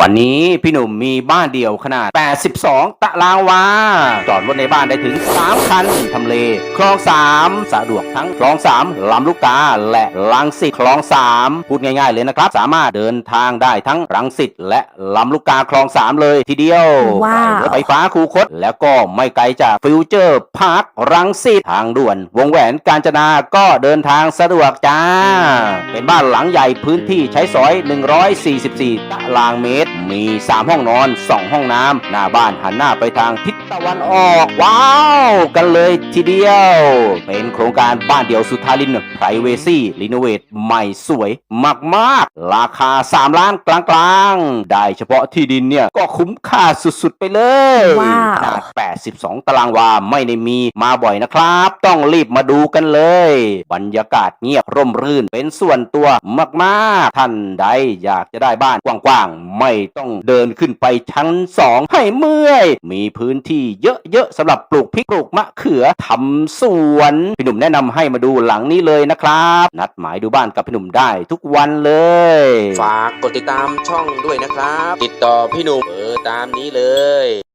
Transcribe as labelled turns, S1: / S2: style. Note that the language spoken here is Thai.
S1: วันนี้พี่หนุ่มมีบ้านเดี่ยวขนาด 82 ตารางวา จอดรถในบ้านได้ถึง 3 คัน ทำเล คลอง 3 สะดวกทั้งคลอง 3 ลำลูกกา และลังสิตคลอง 3 พูดง่ายๆเลยนะครับ สามารถเดินทางได้ทั้งรังสิตและลำลูกกาคลอง 3 เลยทีเดียว
S2: ว้าว
S1: รถไฟฟ้าคูคต แล้วก็ไม่ไกลจากฟิวเจอร์พาร์ครังสิตทางด่วน วงแหวนกาญจนาก็เดินทางสะดวกจ้า เป็นบ้านหลังใหญ่พื้นที่ใช้สอย 144 ตารางเมตร มี 3 ห้องนอน 2 ห้องน้ำหน้าบ้านหันหน้าไปทางทิศตะวันออก ว้าว กันเลยทีเดียว เป็นโครงการบ้านเดี่ยวสุทาริน p r i เวซี่รีโนเวทใหม่สวยมากๆ ราคา 3 ล้านกลางๆ ได้เฉพาะที่ดินเนี่ย ก็คุ้มค่าสุดๆไปเลย
S2: ว้าว
S1: นาด 82 ตารางวาไม่ได้มีมาบ่อยนะครับ ต้องรีบมาดูกันเลย บรรยากาศเงียบร่มรื่นเป็นส่วนตัวมากๆ ท่านใดอยากจะได้บ้านกว้างๆ ไม่ต้องเดินขึ้นไปชั้นสองให้เมื่อย มีพื้นที่เยอะๆสำหรับปลูกพริกปลูกมะเขือทำสวนพี่หนุ่มแนะนำให้มาดูหลังนี้เลยนะครับ นัดหมายดูบ้านกับพี่หนุ่มได้ทุกวันเลย
S3: ฝากกดติดตามช่องด้วยนะครับ ติดต่อพี่หนุ่มเบอร์ตามนี้เลย